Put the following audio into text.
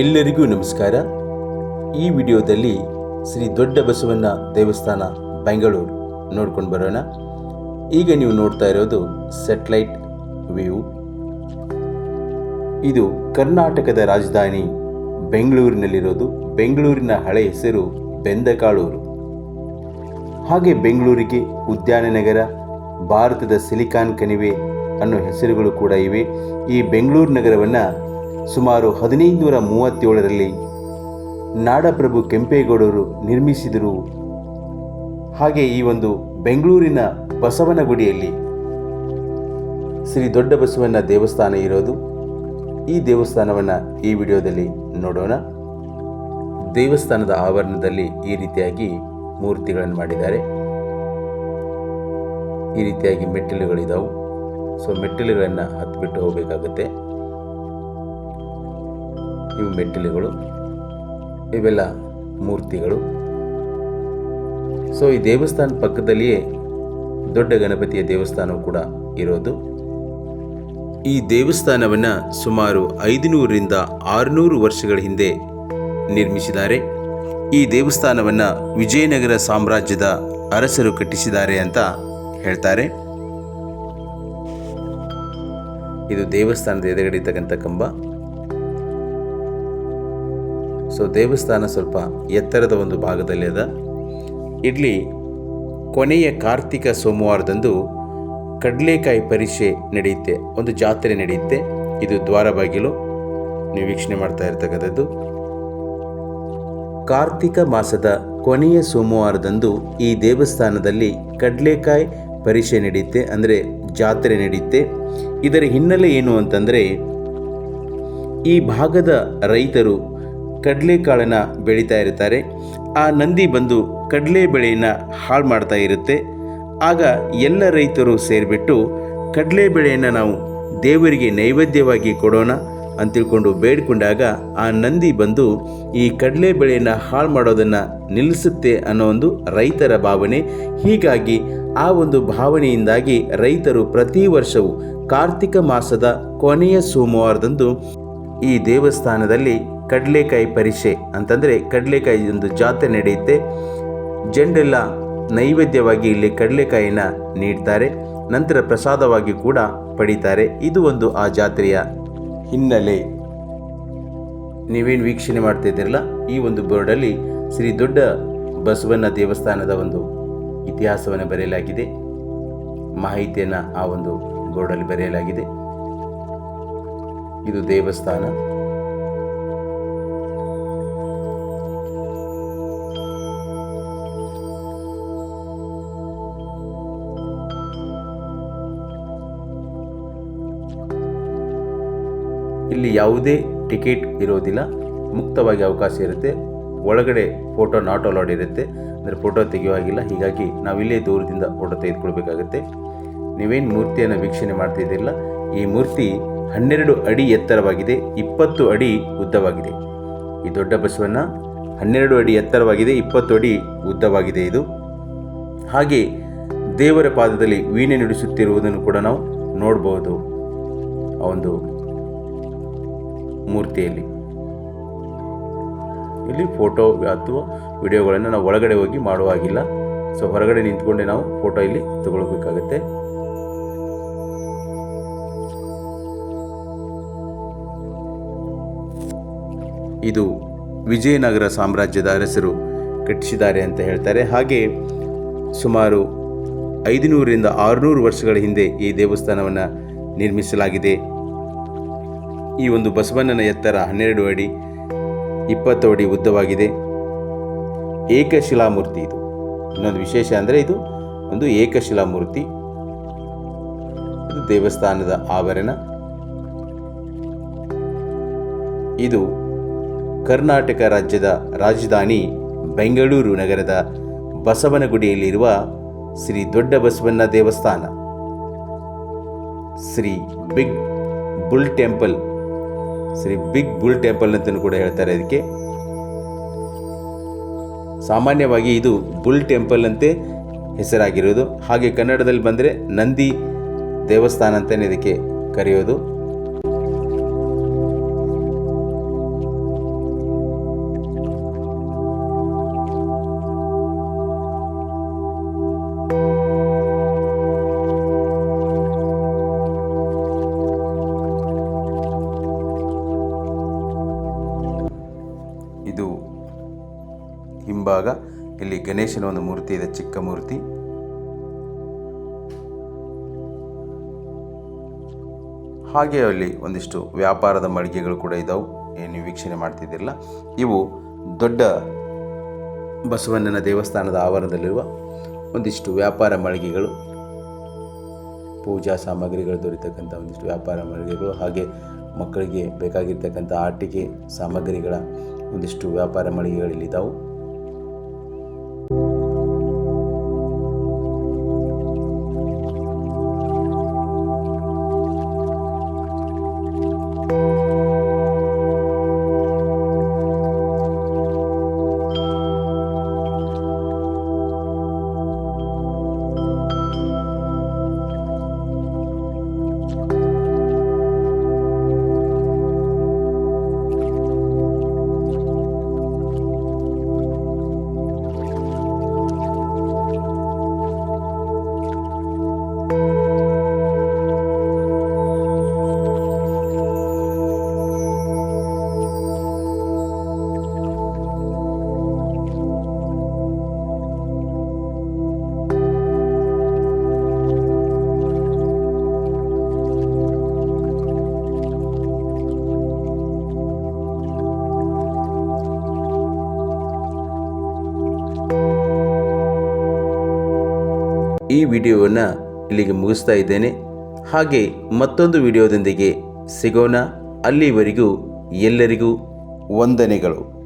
ಎಲ್ಲರಿಗೂ ನಮಸ್ಕಾರ. ಈ ವಿಡಿಯೋದಲ್ಲಿ ಶ್ರೀ ದೊಡ್ಡ ಬಸವಣ್ಣ ದೇವಸ್ಥಾನ, ಬೆಂಗಳೂರು ನೋಡ್ಕೊಂಡು ಬರೋಣ. ಈಗ ನೀವು ನೋಡ್ತಾ ಇರೋದು ಸೆಟ್ಲೈಟ್ ವ್ಯೂ ಇದು ಕರ್ನಾಟಕದ ರಾಜಧಾನಿ ಬೆಂಗಳೂರಿನಲ್ಲಿರೋದು. ಬೆಂಗಳೂರಿನ ಹಳೆ ಹೆಸರು ಬೆಂದಕಾಳೂರು. ಹಾಗೆ ಬೆಂಗಳೂರಿಗೆ ಉದ್ಯಾನ ನಗರ, ಭಾರತದ ಸಿಲಿಕಾನ್ ಕಣಿವೆ ಅನ್ನೋ ಹೆಸರುಗಳು ಕೂಡ ಇವೆ. ಈ ಬೆಂಗಳೂರು ನಗರವನ್ನು ಸುಮಾರು ಹದಿನೈದುನೂರ ಮೂವತ್ತೇಳರಲ್ಲಿ ನಾಡಪ್ರಭು ಕೆಂಪೇಗೌಡರು ನಿರ್ಮಿಸಿದರು. ಹಾಗೆ ಈ ಒಂದು ಬೆಂಗಳೂರಿನ ಬಸವನಗುಡಿಯಲ್ಲಿ ಶ್ರೀ ದೊಡ್ಡ ಬಸವಣ್ಣ ದೇವಸ್ಥಾನ ಇರೋದು. ಈ ದೇವಸ್ಥಾನವನ್ನು ಈ ವಿಡಿಯೋದಲ್ಲಿ ನೋಡೋಣ. ದೇವಸ್ಥಾನದ ಆವರಣದಲ್ಲಿ ಈ ರೀತಿಯಾಗಿ ಮೂರ್ತಿಗಳನ್ನು ಮಾಡಿದ್ದಾರೆ. ಈ ರೀತಿಯಾಗಿ ಮೆಟ್ಟಿಲುಗಳಿದಾವು. ಸೊ ಮೆಟ್ಟಿಲುಗಳನ್ನು ಹತ್ಬಿಟ್ಟು ಹೋಗಬೇಕಾಗುತ್ತೆ. ಇವು ಮೆಟ್ಟಿಲುಗಳು, ಇವೆಲ್ಲ ಮೂರ್ತಿಗಳು. ಸೊ ಈ ದೇವಸ್ಥಾನ ಪಕ್ಕದಲ್ಲಿಯೇ ದೊಡ್ಡ ಗಣಪತಿಯ ದೇವಸ್ಥಾನವು ಕೂಡ ಇರೋದು. ಈ ದೇವಸ್ಥಾನವನ್ನು ಸುಮಾರು ಐದುನೂರರಿಂದ ಆರುನೂರು ವರ್ಷಗಳ ಹಿಂದೆ ನಿರ್ಮಿಸಿದ್ದಾರೆ. ಈ ದೇವಸ್ಥಾನವನ್ನು ವಿಜಯನಗರ ಸಾಮ್ರಾಜ್ಯದ ಅರಸರು ಕಟ್ಟಿಸಿದ್ದಾರೆ ಅಂತ ಹೇಳ್ತಾರೆ. ಇದು ದೇವಸ್ಥಾನದ ಎದುರುಗಡೆ ಇರ್ತಕ್ಕಂಥ ಕಂಬ. ಸೊ ದೇವಸ್ಥಾನ ಸ್ವಲ್ಪ ಎತ್ತರದ ಒಂದು ಭಾಗದಲ್ಲಿ ಅದ. ಇಲ್ಲಿ ಕೊನೆಯ ಕಾರ್ತಿಕ ಸೋಮವಾರದಂದು ಕಡಲೆಕಾಯಿ ಪರೀಕ್ಷೆ ನಡೆಯುತ್ತೆ, ಒಂದು ಜಾತ್ರೆ ನಡೆಯುತ್ತೆ. ಇದು ದ್ವಾರ ಬಾಗಿಲು, ನೀವು ವೀಕ್ಷಣೆ ಮಾಡ್ತಾ ಇರ್ತಕ್ಕಂಥದ್ದು. ಕಾರ್ತಿಕ ಮಾಸದ ಕೊನೆಯ ಸೋಮವಾರದಂದು ಈ ದೇವಸ್ಥಾನದಲ್ಲಿ ಕಡಲೆಕಾಯಿ ಪರೀಕ್ಷೆ ನಡೆಯುತ್ತೆ, ಅಂದರೆ ಜಾತ್ರೆ ನಡೆಯುತ್ತೆ. ಇದರ ಹಿನ್ನೆಲೆ ಏನು ಅಂತಂದರೆ, ಈ ಭಾಗದ ರೈತರು ಕಡಲೆಕಾಳನ್ನು ಬೆಳೀತಾ ಇರ್ತಾರೆ. ಆ ನಂದಿ ಬಂದು ಕಡಲೆ ಬೆಳೆಯನ್ನು ಹಾಳು ಮಾಡ್ತಾ ಇರುತ್ತೆ. ಆಗ ಎಲ್ಲ ರೈತರು ಸೇರಿಬಿಟ್ಟು ಕಡಲೆ ಬೆಳೆಯನ್ನು ನಾವು ದೇವರಿಗೆ ನೈವೇದ್ಯವಾಗಿ ಕೊಡೋಣ ಅಂತ ತಿಳ್ಕೊಂಡು ಬೇಡಿಕೊಂಡಾಗ ಆ ನಂದಿ ಬಂದು ಈ ಕಡಲೆ ಬೆಳೆಯನ್ನು ಹಾಳು ಮಾಡೋದನ್ನು ನಿಲ್ಲಿಸುತ್ತೆ ಅನ್ನೋ ಒಂದು ರೈತರ ಭಾವನೆ. ಹೀಗಾಗಿ ಆ ಒಂದು ಭಾವನೆಯಿಂದಾಗಿ ರೈತರು ಪ್ರತಿ ವರ್ಷವೂ ಕಾರ್ತಿಕ ಮಾಸದ ಕೊನೆಯ ಸೋಮವಾರದಂದು ಈ ದೇವಸ್ಥಾನದಲ್ಲಿ ಕಡಲೆಕಾಯಿ ಪರಿಷೆ ಅಂತಂದರೆ ಕಡಲೆಕಾಯಿ ಒಂದು ಜಾತ್ರೆ ನಡೆಯುತ್ತೆ. ಜನರೆಲ್ಲ ನೈವೇದ್ಯವಾಗಿ ಇಲ್ಲಿ ಕಡಲೆಕಾಯಿನ ನೀಡ್ತಾರೆ. ನಂತರ ಪ್ರಸಾದವಾಗಿ ಕೂಡ ಪಡೀತಾರೆ. ಇದು ಒಂದು ಆ ಜಾತ್ರೆಯ ಹಿನ್ನೆಲೆ. ನೀವೇನು ವೀಕ್ಷಣೆ ಮಾಡ್ತಾ ಇದ್ದೀರಲ್ಲ, ಈ ಒಂದು ಬೋರ್ಡಲ್ಲಿ ಶ್ರೀ ದೊಡ್ಡ ಬಸವಣ್ಣ ದೇವಸ್ಥಾನದ ಒಂದು ಇತಿಹಾಸವನ್ನು ಬರೆಯಲಾಗಿದೆ. ಮಾಹಿತಿಯನ್ನು ಆ ಒಂದು ಬೋರ್ಡಲ್ಲಿ ಬರೆಯಲಾಗಿದೆ. ಇದು ದೇವಸ್ಥಾನ. ಇಲ್ಲಿ ಯಾವುದೇ ಟಿಕೆಟ್ ಇರೋದಿಲ್ಲ. ಮುಕ್ತವಾಗಿ ಅವಕಾಶ ಇರುತ್ತೆ. ಒಳಗಡೆ ಫೋಟೋ ನಾಟ್ ಅಲೌಡ್ ಇರುತ್ತೆ. ಅಂದರೆ ಫೋಟೋ ತೆಗೆಯುವಾಗಿಲ್ಲ. ಹೀಗಾಗಿ ನಾವಿಲ್ಲೇ ದೂರದಿಂದ ಫೋಟೋ ತೆಗೆದುಕೊಳ್ಬೇಕಾಗುತ್ತೆ. ನೀವೇನು ಮೂರ್ತಿಯನ್ನು ವೀಕ್ಷಣೆ ಮಾಡ್ತಿದ್ದಿಲ್ಲ ಈ ಮೂರ್ತಿ ಹನ್ನೆರಡು ಅಡಿ ಎತ್ತರವಾಗಿದೆ. ಇಪ್ಪತ್ತು ಅಡಿ ಉದ್ದವಾಗಿದೆ. ಈ ದೊಡ್ಡ ಬಸವಣ್ಣ ಹನ್ನೆರಡು ಅಡಿ ಎತ್ತರವಾಗಿದೆ. ಇಪ್ಪತ್ತು ಅಡಿ ಉದ್ದವಾಗಿದೆ ಇದು. ಹಾಗೆ ದೇವರ ಪಾದದಲ್ಲಿ ವೀಣೆ ನುಡಿಸುತ್ತಿರುವುದನ್ನು ಕೂಡ ನಾವು ನೋಡಬಹುದು ಆ ಒಂದು ಮೂರ್ತಿಯಲ್ಲಿ. ಇಲ್ಲಿ ಫೋಟೋ ಅಥವಾ ವಿಡಿಯೋಗಳನ್ನು ನಾವು ಒಳಗಡೆ ಹೋಗಿ ಮಾಡುವಾಗಿಲ್ಲ. ಸೊ ಹೊರಗಡೆ ನಿಂತ್ಕೊಂಡೆ ನಾವು ಫೋಟೋ ಇಲ್ಲಿ ತಗೊಳ್ಬೇಕಾಗತ್ತೆ. ಇದು ವಿಜಯನಗರ ಸಾಮ್ರಾಜ್ಯದ ಅರಸರು ಕಟ್ಟಿಸಿದ್ದಾರೆ ಅಂತ ಹೇಳ್ತಾರೆ. ಹಾಗೆ ಸುಮಾರು ಐದುನೂರರಿಂದ ಆರುನೂರು ವರ್ಷಗಳ ಹಿಂದೆ ಈ ದೇವಸ್ಥಾನವನ್ನು ನಿರ್ಮಿಸಲಾಗಿದೆ. ಈ ಒಂದು ಬಸವಣ್ಣನ ಎತ್ತರ ಹನ್ನೆರಡು ಅಡಿ, ಇಪ್ಪತ್ತು ಅಡಿ ಉದ್ದವಾಗಿದೆ. ಏಕಶಿಲಾಮೂರ್ತಿ ಇದು. ಇನ್ನೊಂದು ವಿಶೇಷ ಅಂದರೆ ಇದು ಒಂದು ಏಕಶಿಲಾಮೂರ್ತಿ ಇದು ದೇವಸ್ಥಾನದ ಆವರಣ. ಇದು ಕರ್ನಾಟಕ ರಾಜ್ಯದ ರಾಜಧಾನಿ ಬೆಂಗಳೂರು ನಗರದ ಬಸವನಗುಡಿಯಲ್ಲಿರುವ ಶ್ರೀ ದೊಡ್ಡ ಬಸವಣ್ಣ ದೇವಸ್ಥಾನ. Shri big bull temple Shri big bull temple ಅಂತಲೂ ಕೂಡ ಹೇಳ್ತಾರೆ ಇದಕ್ಕೆ. ಸಾಮಾನ್ಯವಾಗಿ ಇದು ಬುಲ್ ಟೆಂಪಲ್ ಅಂತೆ ಹೆಸರಾಗಿರೋದು. ಹಾಗೆ ಕನ್ನಡದಲ್ಲಿ ಬಂದರೆ ನಂದಿ ದೇವಸ್ಥಾನ ಅಂತಲೇ ಇದಕ್ಕೆ ಕರೆಯೋದು. ಹಿಂಭಾಗ ಇಲ್ಲಿ ಗಣೇಶನ ಒಂದು ಮೂರ್ತಿ ಇದೆ, ಚಿಕ್ಕ ಮೂರ್ತಿ. ಹಾಗೆ ಅಲ್ಲಿ ಒಂದಿಷ್ಟು ವ್ಯಾಪಾರದ ಮಳಿಗೆಗಳು ಕೂಡ ಇದ್ದಾವೆ ಏನು ವೀಕ್ಷಣೆ ಮಾಡ್ತಿದ್ದಿಲ್ಲ ಇವು ದೊಡ್ಡ ಬಸವಣ್ಣನ ದೇವಸ್ಥಾನದ ಆವರಣದಲ್ಲಿರುವ ಒಂದಿಷ್ಟು ವ್ಯಾಪಾರ ಮಳಿಗೆಗಳು, ಪೂಜಾ ಸಾಮಗ್ರಿಗಳು ದೊರೆತಕ್ಕಂಥ ಒಂದಿಷ್ಟು ವ್ಯಾಪಾರ ಮಳಿಗೆಗಳು, ಹಾಗೆ ಮಕ್ಕಳಿಗೆ ಬೇಕಾಗಿರ್ತಕ್ಕಂಥ ಆಟಿಕೆ ಸಾಮಗ್ರಿಗಳ ಒಂದಿಷ್ಟು ವ್ಯಾಪಾರ ಮಳಿಗೆಗಳಿದ್ದಾವೆ ಈ ವಿಡಿಯೋವನ್ನು ಇಲ್ಲಿಗೆ ಮುಗಿಸ್ತಾ ಇದ್ದೇನೆ. ಹಾಗೆ ಮತ್ತೊಂದು ವಿಡಿಯೋದೊಂದಿಗೆ ಸಿಗೋಣ. ಅಲ್ಲಿವರೆಗೂ ಎಲ್ಲರಿಗೂ ವಂದನೆಗಳು.